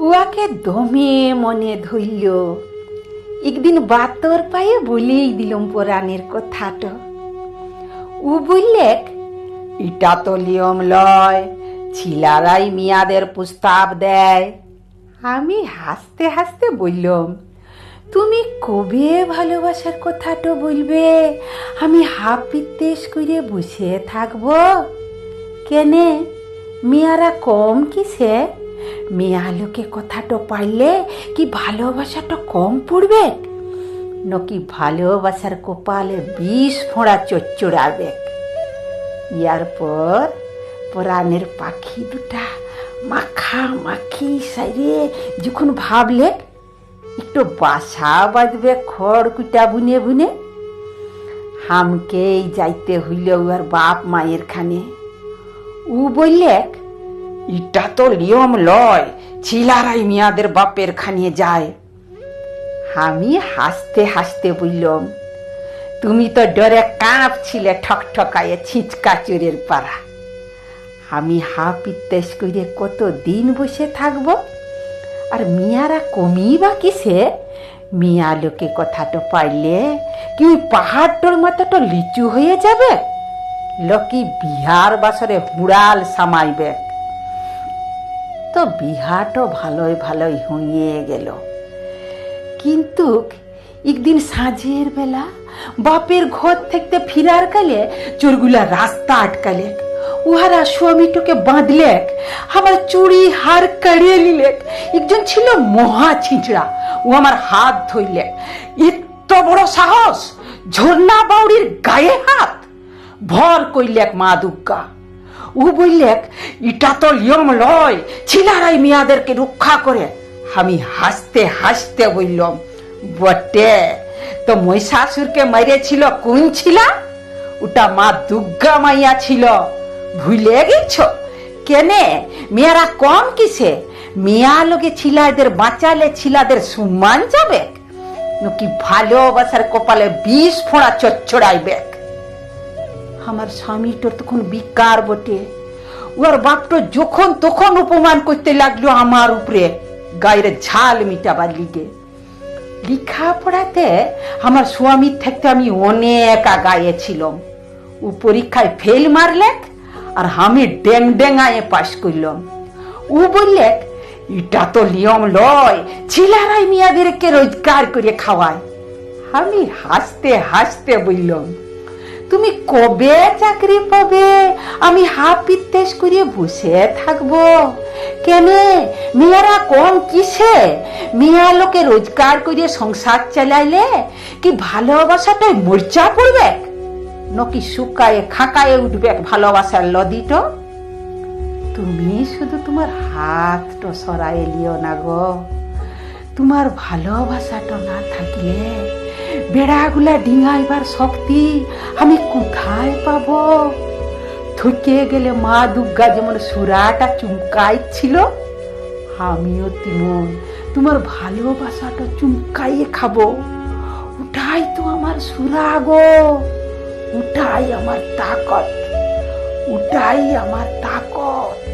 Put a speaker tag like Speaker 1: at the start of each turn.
Speaker 1: আমাকে দমে মনে ধরল একদিন বাতর পায়ে বলেই দিলাম পুরাণের কথাটা। উ বললেক এটা তো নিয়ম লয়, ছিলারাই মিয়াদের প্রস্তাব দেয়। আমি হাসতে হাসতে বললাম, তুমি কবে ভালোবাসার কথাটা বলবে? আমি হাফ হাপিতেশ করে বসে থাকব? কেনে? মেয়ারা কম কিসে? মেয়া লোকে কথাটা পাইলে কি ভালোবাসাটা কম পড়বে? নাকি ভালোবাসার কপালে বিষ ফোঁড়া চচ্চড়াবে? ইয়ার পর পরাণের পাখি দুটা মাখা মাখি সাইরে যখন ভাবলে, একটু বাসা বাঁধবে খড় কুটা বুনে বুনে। হামকেই যাইতে হইল আর বাপ মায়ের খানে। উ বললেক ইটা তো নিয়ম লয়, ছিলারাই মিয়াদের বাপের খানিয়ে যায়। আমি হাসতে হাসতে বললাম, তুমি তো ডরে কাঁপ ছিলে ঠক ঠকায়ে ছিচকা চোরের পাড়া। আমি হা পিত্তেস করে কত দিন বসে থাকব? আর মিয়ারা কমি বা কিসে? মিয়া লোকে কথাটা পাইলে কি ওই পাহাড়টোর মাথাটা লিচু হয়ে যাবে? লকি বিহার বাসরে হুড়াল সামাইবে। তো বিহারটা ভালোই ভালোই হইয়ে গেল। কিন্তু একদিন সাঁঝের বেলা বাপের ঘর থেকে ফিরার কালে চোরগুলা রাস্তা আটকালে উহারা স্বামীটাকে বাঁধলেক, আমার চুড়ি হার কাড়িয়ে নিলেক। একজন ছিল মহা ছিঁচড়া, ও আমার হাত ধরলে এত বড় সাহস, ঝর্ণা বাউরির গায়ে হাত, ভর কইলেক মা দুর্গা। ও বললেক এটা তো নিয়ম লয়, ছিলারাই মিয়াদেরকে রক্ষা করে। আমি হাসতে হাসতে বললাম, বটে, তো মহিষাসুরকে মেরেছিল কোন ছিলা? ওটা মা দুর্গা মাইয়া ছিল। ভুলে গেছ? কেনে? মেয়েরা কম কিসে? মিয়া লোকে ছিলাদের বাঁচালে ছিলাদের সম্মান যাবে? নাকি ভালোবাসার কপালে বিষ ফোঁড়া চচ্চড়াইবে? আমার স্বামীটার তখন বিকার বটে। ওর বাপটো যখন তখন অপমান করতে লাগল আমার উপরে। গায়ের ঝাল মিটাবার লিগে। লেখাপড়াতে আমার স্বামীর থাকতে আমি অনেক আগায়ে ছিলাম। ও পরীক্ষায় ফেল মারলেক আর আমি ড্যাং ড্যাঙায়ে পাশ করলাম। ও বললেক এটা তো নিয়ম লয়, ছিলারাই মিয়াদেরকে রোজগার করে খাওয়ায়। আমি হাসতে হাসতে বললাম তুমি কবে চাকরি পাবে? আমি হাফ পিত্তেশ করিয়ে বসে থাকব। কেন? মেয়েরা কম কিসে? মেয়া লোকে রোজগার করিয়ে সংসার চালাইলে কি ভালোবাসাটাই মরচা পড়বে? নাকি শুকায়ে খাকায়ে উঠবে ভালোবাসার লদিটো? তুমি শুধু তোমার হাতটো সরাই লিও না গো। তোমার ভালোবাসাটা না থাকলে বেড়াগুলা ডিঙাইবার শক্তি আমি কোথায় পাব? থকে গেলে মা দুর্গা যেমন সুরাটা চুমকাইছিল, আমিও তেমন। তোমার ভালোবাসাটা চুমকাইয়ে খাব। ওটাই তো আমার সুরা গো ওটাই আমার তাকত ওটাই আমার তাকত।